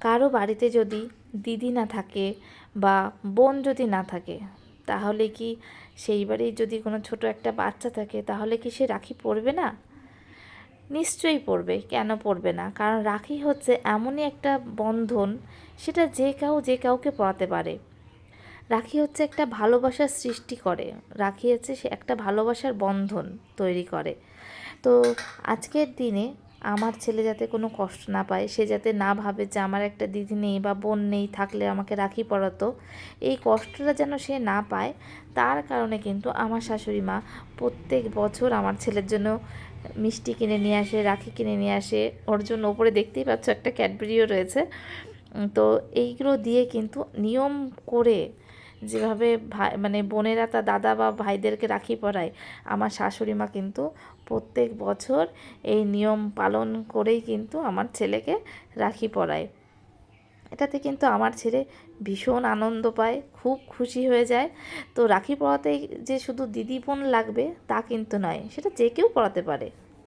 কারও বাড়িতে যদি দিদি না থাকে বা বোন যদি না থাকে, তাহলে কি সেই বাড়ির যদি কোনো ছোট একটা বাচ্চা থাকে, তাহলে কি সে রাখি পরবে না? নিশ্চয়ই পড়বে কেন পড়বে না? কারণ রাখি হচ্ছে এমনই একটা বন্ধন, সেটা যে কেউ, যে কাউকে পড়াতে পারে। রাখি হচ্ছে একটা ভালোবাসার সৃষ্টি করে। রাখি হচ্ছে সে একটা ভালোবাসার বন্ধন তৈরি করে। তো আজকের দিনে আমার ছেলে যাতে কোনো কষ্ট না পায়, সে যাতে না ভাবে যে আমার একটা দিদি নেই বা বোন নেই, থাকলে আমাকে রাখি পড়াতো এই কষ্টটা যেন সে না পায়, তার কারণে কিন্তু আমার শাশুড়ি মা প্রত্যেক বছর আমার ছেলের জন্য মিষ্টি কিনে নিয়ে আসে, রাখি কিনে নিয়ে আসে। ওর জন্য ওপরে দেখতেই পাচ্ছ একটা ক্যাডবেরিও রয়েছে। তো এইগুলো দিয়ে কিন্তু নিয়ম করে যেভাবে ভাই মানে বোনেরা তার দাদা বা ভাইদেরকে রাখি পরায়, আমার শাশুড়ি মা কিন্তু প্রত্যেক বছর এই নিয়ম পালন করেই কিন্তু আমার ছেলেকে রাখি পরায়। এটাতে কিন্তু আমার ছেলে ভীষণ আনন্দ পায়, খুব খুশি হয়ে যায়। তো রাখি পরাতে যে শুধু দিদি বোন লাগবে তা কিন্তু নয়, সেটা যে কেউ পড়াতে পারে।